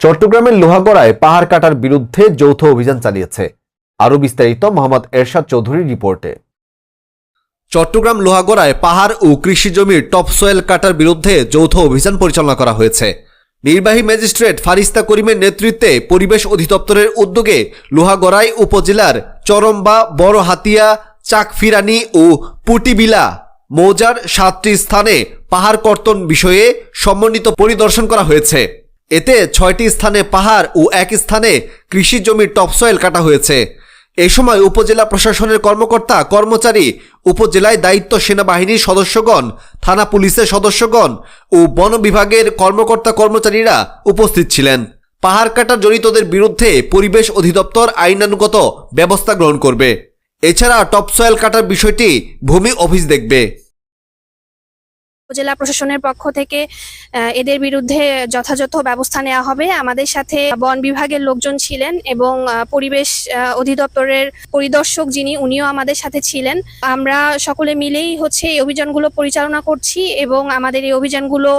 চট্টগ্রামের লোহাগড়ায় পাহাড় কাটার বিরুদ্ধে যৌথ অভিযান চালিয়েছে। আরও বিস্তারিত মোহাম্মদ এরশাদ চৌধুরীর রিপোর্টে। চট্টগ্রাম লোহাগড়ায় পাহাড় ও কৃষি জমির টপসয়েল কাটার বিরুদ্ধে যৌথ অভিযান পরিচালনা করা হয়েছে। নির্বাহী ম্যাজিস্ট্রেট ফারিস্তা করিমের নেতৃত্বে পরিবেশ অধিদপ্তরের উদ্যোগে লোহাগড়াই উপজেলার চরম্বা বড় হাতিয়া চাকফিরানি ও পুটিবিলা মৌজার সাতটি স্থানে পাহাড় কর্তন বিষয়ে সমন্বিত পরিদর্শন করা হয়েছে। এতে ছয়টি স্থানে পাহাড় ও এক স্থানে কৃষি জমির টপসয়েল কাটা হয়েছে। এ সময় উপজেলা প্রশাসনের কর্মকর্তা, কর্মচারী, উপজেলায় দায়িত্ব সেনাবাহিনীর সদস্যগণ, থানা পুলিশের সদস্যগণ ও বন বিভাগের কর্মকর্তা কর্মচারীরা উপস্থিত ছিলেন। পাহাড় কাটা জড়িতদের বিরুদ্ধে পরিবেশ অধিদপ্তর আইনানুগত ব্যবস্থা গ্রহণ করবে। এছাড়া টপসয়েল কাটার বিষয়টি ভূমি অফিস দেখবে। উপজেলা প্রশাসনের পক্ষ থেকে এদের বিরুদ্ধে যথাযথ ব্যবস্থা নেওয়া হবে। আমাদের সাথে বন বিভাগের লোকজন ছিলেন এবং পরিবেশ অধিদপ্তরের পরিদর্শক যিনি, উনিও আমাদের সাথে ছিলেন। আমরা সকলে মিলেই হচ্ছে এই অভিযানগুলো পরিচালনা করছি এবং আমাদের এই অভিযানগুলো